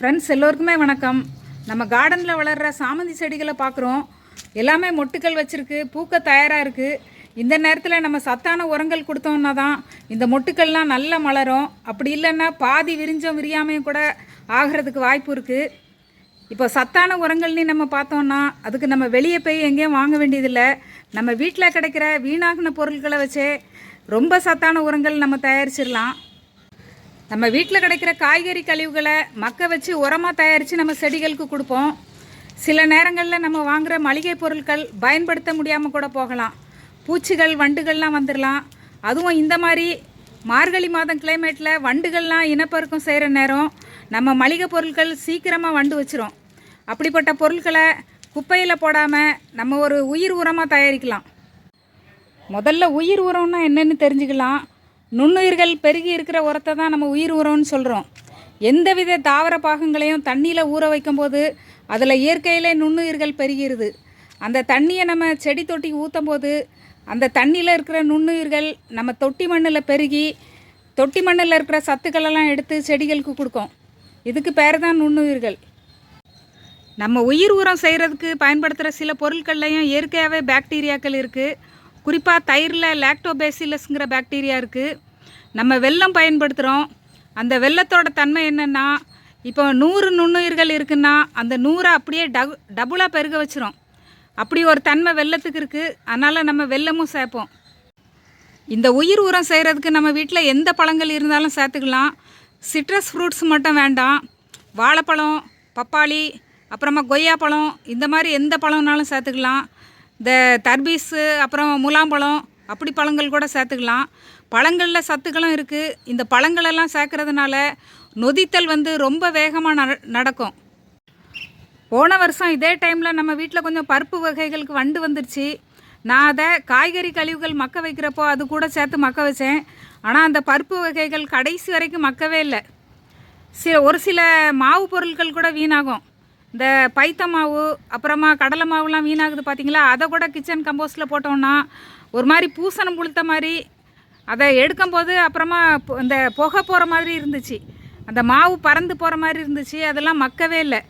Friends எல்லோருக்குமே வணக்கம். நம்ம கார்டனில் வளர்கிற சாமந்தி செடிகளை பார்க்குறோம். எல்லாமே மொட்டுக்கள் வச்சுருக்கு பூக்க தயாராக இருக்குது இந்த நேரத்தில் நம்ம சத்தான உரங்கள் கொடுத்தோம்னா தான் இந்த மொட்டுக்கள்லாம் நல்லா மலரும். அப்படி இல்லைன்னா பாதி விரிஞ்சம் விரியாமையும் கூட ஆகிறதுக்கு வாய்ப்பு இருக்குது இப்போ சத்தான உரங்கள்னு நம்ம பார்த்தோம்னா அதுக்கு நம்ம வெளியே போய் எங்கேயும் வாங்க வேண்டியதில்லை. நம்ம வீட்டில் கிடைக்கிற வீணாகின பொருட்களை வச்சே ரொம்ப சத்தான உரங்கள் நம்ம தயாரிச்சிடலாம். நம்ம வீட்டில் கிடைக்கிற காய்கறி கழிவுகளை மக்க வச்சு உரமாக தயாரித்து நம்ம செடிகளுக்கு கொடுப்போம். சில நேரங்களில் நம்ம வாங்குகிற மளிகை பொருட்கள் பயன்படுத்த முடியாமல் கூட போகலாம். பூச்சிகள் வண்டுகள்லாம் வந்துடலாம் அதுவும் இந்த மாதிரி மார்கழி மாதம் கிளைமேட்டில் வண்டுகள்லாம் இனப்பெருக்கம் செய்கிற நேரம் நம்ம மளிகை பொருட்கள் சீக்கிரமாக வண்டு வச்சிரும். அப்படிப்பட்ட பொருட்களை குப்பையில் போடாமல் நம்ம ஒரு உயிர் உரமாக தயாரிக்கலாம். முதல்ல உயிர் உரம்னா என்னென்னு தெரிஞ்சுக்கலாம். நுண்ணுயிர்கள் பெருகி இருக்கிற உரத்தை தான் நம்ம உயிர் உரம்னு சொல்கிறோம் எந்தவித தாவர பாகங்களையும் தண்ணியில் ஊற வைக்கும்போது அதில் இயற்கையிலே நுண்ணுயிர்கள் பெருகிருது. அந்த தண்ணியை நம்ம செடி தொட்டி ஊற்றும் போது அந்த தண்ணியில் இருக்கிற நுண்ணுயிர்கள் நம்ம தொட்டி மண்ணில் பெருகி தொட்டி மண்ணில் இருக்கிற சத்துக்களெல்லாம் எடுத்து செடிகளுக்கு கொடுக்கும். இதுக்கு பேர் தான் நுண்ணுயிர்கள். நம்ம உயிர் உரம் செய்கிறதுக்கு பயன்படுத்துகிற சில பொருட்கள்லையும் இயற்கையாகவே பாக்டீரியாக்கள் இருக்குது குறிப்பாக தயிரில் லாக்டோபேசிலஸ்ங்கிற பாக்டீரியா இருக்குது நம்ம வெல்லம் பயன்படுத்துகிறோம் அந்த வெள்ளத்தோட தன்மை என்னென்னா இப்போ நூறு நுண்ணுயிர்கள் இருக்குன்னா அந்த நூறை அப்படியே டபு டபுளாக பெருக வச்சிரும். அப்படி ஒரு தன்மை வெல்லத்துக்கு இருக்குது அதனால் நம்ம வெல்லமும் சேர்ப்போம். இந்த உயிர் உரம் செய்கிறதுக்கு நம்ம வீட்டில் எந்த பழங்கள் இருந்தாலும் சேர்த்துக்கலாம். சிட்ரஸ் ஃப்ரூட்ஸ் மட்டும் வேண்டாம். வாழைப்பழம் பப்பாளி அப்புறமா கொய்யாப்பழம் இந்த மாதிரி எந்த பழம்னாலும் சேர்த்துக்கலாம். இந்த தர்பீஸு அப்புறம் முலாம்பழம் அப்படி பழங்கள் கூட சேர்த்துக்கலாம். பழங்களில் சத்துக்களும் இருக்குது இந்த பழங்களெல்லாம் சேர்க்குறதுனால நொதித்தல் வந்து ரொம்ப வேகமாக ந நடக்கும். போன வருஷம் இதே டைமில் நம்ம வீட்டில் கொஞ்சம் பருப்பு வகைகளுக்கு வண்டு வந்துருச்சு. நான் அதை காய்கறி கழிவுகள் மக்க வைக்கிறப்போ அது கூட சேர்த்து மக்க வச்சேன். ஆனால் அந்த பருப்பு வகைகள் கடைசி வரைக்கும் மக்கவே இல்லை. சில ஒரு சில மாவு பொருட்கள் கூட வீணாகும். இந்த பைத்த மாவு அப்புறமா கடலை மாவுலாம் வீணாகுது பார்த்தீங்களா அதை கூட கிச்சன் கம்போஸ்டில் போட்டோம்னா ஒரு மாதிரி பூசணம் புளுத்த மாதிரி அதை எடுக்கும்போது அப்புறமா இந்த புகை போகிற மாதிரி இருந்துச்சு. அந்த மாவு பறந்து போகிற மாதிரி இருந்துச்சு. அதெல்லாம் மக்கவே இல்லை.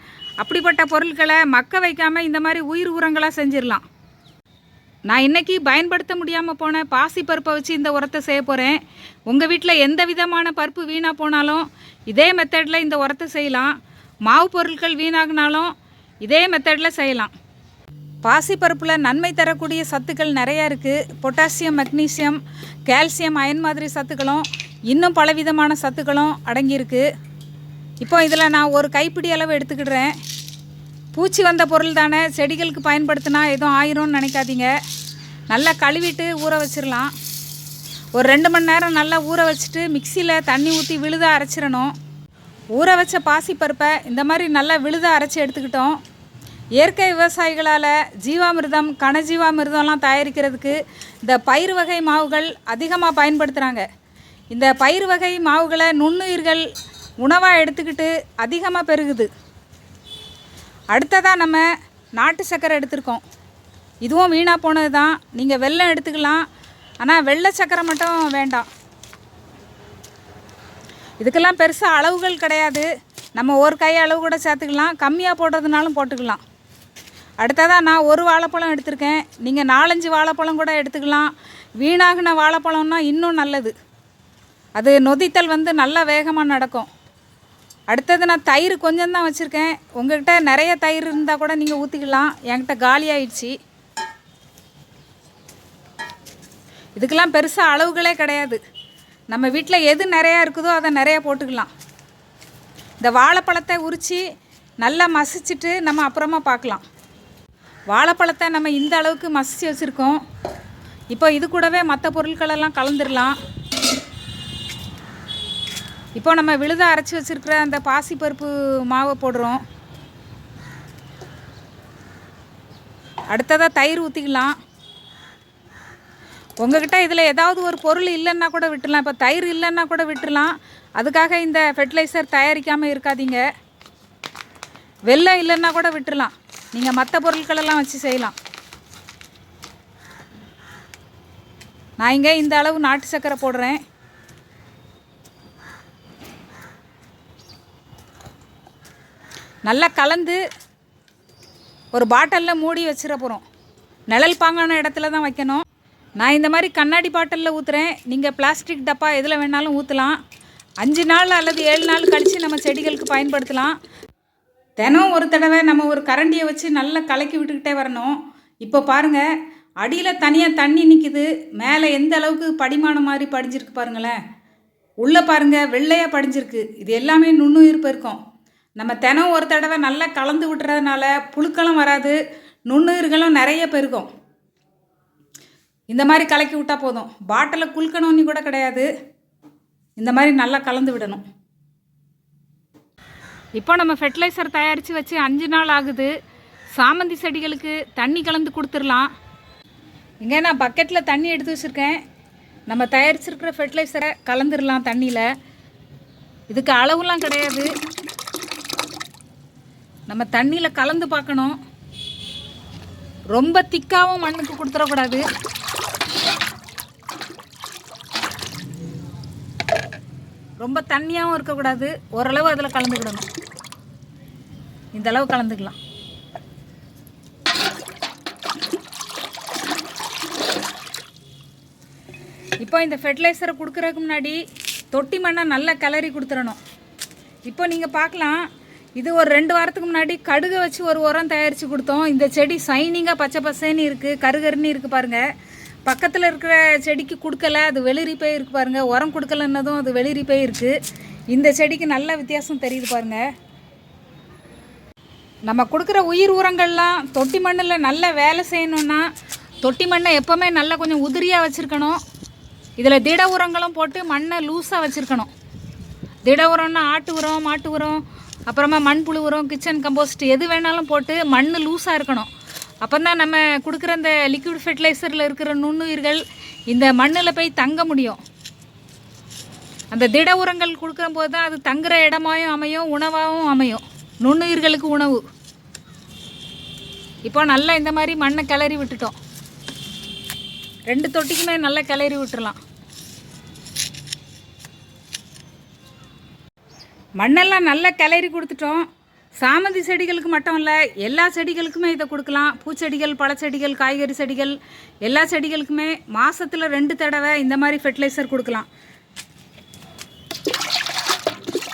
அப்படிப்பட்ட பொருட்களை மக்க வைக்காமல் இந்த மாதிரி உயிர் உரங்களாக செஞ்சிடலாம். நான் இன்றைக்கி பயன்படுத்த முடியாமல் போன பாசி பருப்பை வச்சு இந்த உரத்தை செய்ய போகிறேன் உங்கள் வீட்டில் எந்த விதமான பருப்பு வீணாக போனாலும் இதே மெத்தடில் இந்த உரத்தை செய்யலாம். மாவு பொருட்கள் வீணாகினாலும் இதே மெத்தடில் செய்யலாம். பாசிப்பருப்பில் நன்மை தரக்கூடிய சத்துக்கள் நிறையா இருக்குது பொட்டாசியம் மெக்னீசியம் கால்சியம் அயன் மாதிரி சத்துக்களும் இன்னும் பலவிதமான சத்துக்களும் அடங்கியிருக்கு. இப்போ இதில் நான் ஒரு கைப்பிடி அளவு எடுத்துக்கிடுறேன். பூச்சி வந்த பொருள் தானே செடிகளுக்கு பயன்படுத்தினா எதுவும் ஆயிரும்னு நினைக்காதீங்க. நல்லா கழுவிட்டு ஊற வச்சிடலாம் ஒரு ரெண்டு மணி நேரம் நல்லா ஊற வச்சுட்டு மிக்சியில் தண்ணி ஊற்றி விழுத அரைச்சிடணும் ஊற வச்ச பாசிப்பருப்பை இந்த மாதிரி நல்லா விழுதாக அரைச்சி எடுத்துக்கிட்டோம். இயற்கை விவசாயிகளால் ஜீவாமிர்தம் கனஜீவாமிர்தம்லாம் தயாரிக்கிறதுக்கு இந்த பயிர் வகை மாவுகள் அதிகமாக பயன்படுத்துகிறாங்க இந்த பயிர் வகை மாவுகளை நுண்ணுயிர்கள் உணவாக எடுத்துக்கிட்டு அதிகமாக பெருகுது. அடுத்ததாக நம்ம நாட்டு சர்க்கரை எடுத்திருக்கோம். இதுவும் வீணாக போனது தான் நீங்கள் வெள்ளம் எடுத்துக்கலாம். ஆனால் வெள்ளை சர்க்கரை மட்டும் வேண்டாம். இதுக்கெல்லாம் பெருசாக அளவுகள் கிடையாது. நம்ம ஒரு கை அளவு கூட சேர்த்துக்கலாம். கம்மியாக போடுறதுனாலும் போட்டுக்கலாம். அடுத்ததாக நான் ஒரு வாழைப்பழம் எடுத்திருக்கேன். நீங்கள் நாலஞ்சு வாழைப்பழம் கூட எடுத்துக்கலாம். வீணாகின வாழைப்பழம்னா இன்னும் நல்லது. அது நொதித்தல் வந்து நல்லா வேகமாக நடக்கும். அடுத்தது நான் தயிர் கொஞ்சம் தான் வச்சுருக்கேன். உங்கள்கிட்ட நிறைய தயிர் இருந்தால் கூட நீங்கள் ஊற்றிக்கலாம் என்கிட்ட காலி ஆயிடுச்சு. இதுக்கெல்லாம் பெருசாக அளவுகளே கிடையாது. நம்ம வீட்டில் எது நிறையா இருக்குதோ அதை நிறையா போட்டுக்கலாம். இந்த வாழைப்பழத்தை உரித்து நல்லா மசிச்சுட்டு நம்ம அப்புறமா பார்க்கலாம். வாழைப்பழத்தை நம்ம இந்த அளவுக்கு மசிச்சு வச்சுருக்கோம். இப்போ இது கூடவே மற்ற பொருட்களெல்லாம் கலந்துடலாம் இப்போ நம்ம விழுத அரைச்சி வச்சுருக்கிற அந்த பாசிப்பருப்பு மாவை போடுறோம். அடுத்ததாக தயிர் ஊற்றிக்கலாம் உங்ககிட்ட இதில் ஏதாவது ஒரு பொருள் இல்லைன்னா கூட விட்டுடலாம். இப்போ தயிர் இல்லைன்னா கூட விட்டுறலாம் அதுக்காக இந்த ஃபெர்டிலைசர் தயாரிக்காமல் இருக்காதீங்க. வெள்ளம் இல்லைன்னா கூட விட்டுறலாம் நீங்கள் மற்ற பொருட்களெல்லாம் வச்சு செய்யலாம். நான் இங்கே இந்த அளவு நாட்டு சர்க்கரை போடுறேன். நல்லா கலந்து ஒரு பாட்டிலில் மூடி வச்சிட போகிறோம் நிழல் பாங்கான இடத்துல தான் வைக்கணும். நான் இந்த மாதிரி கண்ணாடி பாட்டிலில் ஊற்றுறேன் நீங்கள் பிளாஸ்டிக் டப்பா எதில் வேணாலும் ஊற்றலாம் அஞ்சு நாள் அல்லது ஏழு நாள் கழித்து நம்ம செடிகளுக்கு பயன்படுத்தலாம். தினம் ஒரு தடவை நம்ம ஒரு கரண்டியை வச்சு நல்லா கலக்கி விட்டுக்கிட்டே வரணும். இப்போ பாருங்கள் அடியில் தனியாக தண்ணி நிற்கிது மேலே எந்த அளவுக்கு படிமானம் மாதிரி படிஞ்சிருக்கு பாருங்களேன். உள்ளே பாருங்கள் வெள்ளையாக படிஞ்சிருக்கு. இது எல்லாமே நுண்ணுயிர் பெருக்கும் நம்ம தினம் ஒரு தடவை நல்லா கலந்து விட்டுறதுனால புழுக்களும் வராது. நுண்ணுயிர்களும் நிறைய பெருகும். இந்த மாதிரி கலக்கி விட்டால் போதும். பாட்டிலில் குலுக்கணும்னு கூட கிடையாது. இந்த மாதிரி நல்லா கலந்து விடணும். இப்போ நம்ம ஃபெர்டிலைசர் தயாரித்து வச்சு அஞ்சு நாள் ஆகுது. சாமந்தி செடிகளுக்கு தண்ணி கலந்து கொடுத்துடலாம். இங்கே நான் பக்கெட்டில் தண்ணி எடுத்து வச்சுருக்கேன். நம்ம தயாரிச்சிருக்கிற ஃபெர்டிலைசரை கலந்துடலாம் தண்ணியில். இதுக்கு அளவுலாம் கிடையாது. நம்ம தண்ணியில் கலந்து பார்க்கணும். ரொம்ப திக்காவும் மண்ணுக்கு கொடுத்துடக்கூடாது. ரொம்ப தண்ணியாகவும் இருக்கக்கூடாது. ஓரளவு அதில் கலந்துக்கிடணும். இந்த அளவு கலந்துக்கலாம். இப்போ இந்த ஃபெர்டிலைசரை கொடுக்குறதுக்கு முன்னாடி தொட்டி மண்ணை நல்லா கிளறி கொடுத்துடணும். இப்போ நீங்கள் பார்க்கலாம் இது ஒரு ரெண்டு வாரத்துக்கு முன்னாடி கடுகு வச்சு ஒரு உரம் தயாரித்து கொடுத்தோம். இந்த செடி சைனிங்காக பச்சை பசேன்னு இருக்குது கருகருன்னு இருக்குது பாருங்கள் பக்கத்தில் இருக்கிற செடிக்கு கொடுக்கல அது வெளிரி போய் இருக்கு பாருங்கள் உரம் கொடுக்கலன்னதும் அது வெளிரி போய் இருக்குது இந்த செடிக்கு நல்ல வித்தியாசம் தெரியுது பாருங்கள் நம்ம கொடுக்குற உயிர் உரங்கள்லாம் தொட்டி மண்ணில் நல்ல வேலை செய்யணும்னா தொட்டி மண்ணை எப்போவுமே நல்லா கொஞ்சம் உதிரியாக வச்சுருக்கணும். இதில் திட உரங்களும் போட்டு மண்ணை லூஸாக வச்சுருக்கணும். திட உரம்னா ஆட்டு உரம் மாட்டு உரம் அப்புறமா மண்புழு உரம் கிச்சன் கம்போஸ்ட் எது வேணாலும் போட்டு மண் லூஸாக இருக்கணும். அப்போ தான் நம்ம கொடுக்குற இந்த லிக்விட் ஃபெர்டிலைசரில் இருக்கிற நுண்ணுயிர்கள் இந்த மண்ணில் போய் தங்க முடியும். அந்த திட உரங்கள் கொடுக்குற போது தான் அது தங்குற இடமாயும் அமையும் உணவாகவும் அமையும். நுண்ணுயிர்களுக்கு உணவு. இப்போ நல்லா இந்த மாதிரி மண்ணை கிளறி விட்டுட்டோம். ரெண்டு தொட்டிக்குமே நல்லா கிளறி விட்டுடலாம் மண்ணெல்லாம் நல்லா கிளறி கொடுத்துட்டோம். சாமந்தி செடிகளுக்கு மட்டும் இல்லை எல்லா செடிகளுக்குமே இதை கொடுக்கலாம். பூச்செடிகள் பழச்செடிகள் காய்கறி செடிகள் எல்லா செடிகளுக்குமே மாதத்தில் ரெண்டு தடவை இந்த மாதிரி ஃபெர்டிலைசர் கொடுக்கலாம்.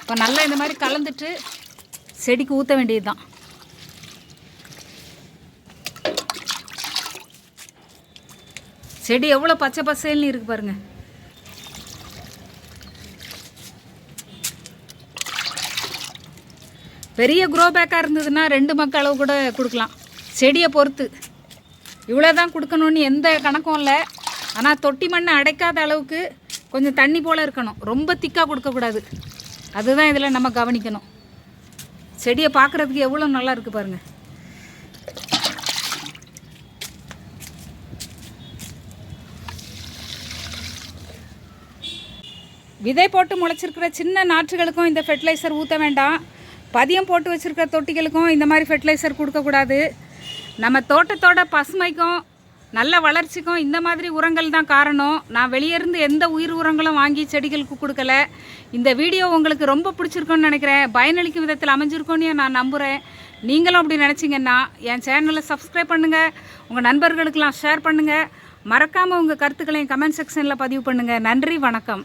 இப்போ நல்லா இந்த மாதிரி கலந்துட்டு செடிக்கு ஊற்ற வேண்டியது தான் செடி எவ்வளோ பச்சை பசேல்னு இருக்குது பாருங்கள் பெரிய க்ரோ பேக்காக இருந்ததுன்னா ரெண்டு மக்க அளவு கூட கொடுக்கலாம். செடியை பொறுத்து. இவ்வளோ தான் கொடுக்கணும்னு எந்த கணக்கும் இல்லை. ஆனால் தொட்டி மண்ணை அடைக்காத அளவுக்கு கொஞ்சம் தண்ணி போல் இருக்கணும். ரொம்ப திக்காக கொடுக்கக்கூடாது. அதுதான் இதில் நம்ம கவனிக்கணும். செடியை பார்க்குறதுக்கு எவ்வளோ நல்லா இருக்குது பாருங்கள் விதை போட்டு முளைச்சிருக்கிற சின்ன நாற்றுகளுக்கும் இந்த ஃபெர்டிலைசர் ஊற்ற வேண்டாம். பதியம் போட்டு வச்சுருக்கிற தொட்டிகளுக்கும் இந்த மாதிரி ஃபெர்டிலைசர் கொடுக்கக்கூடாது. நம்ம தோட்டத்தோட பசுமைக்கும் நல்ல வளர்ச்சிக்கும் இந்த மாதிரி உரங்கள் தான் காரணம். நான் வெளியேருந்து எந்த உயிர் உரங்களும் வாங்கி செடிகளுக்கு கொடுக்கல. இந்த வீடியோ உங்களுக்கு ரொம்ப பிடிச்சிருக்குன்னு நினைக்கிறேன். பயனளிக்கும் விதத்தில் அமைஞ்சிருக்கோன்னு நான் நம்புகிறேன் நீங்களும் அப்படி நினச்சிங்கன்னா என் சேனலை சப்ஸ்கிரைப் பண்ணுங்கள் உங்கள் நண்பர்களுக்கெல்லாம் ஷேர் பண்ணுங்கள் மறக்காமல் உங்கள் கருத்துக்களையும் கமெண்ட் செக்ஷனில் பதிவு பண்ணுங்கள் நன்றி வணக்கம்.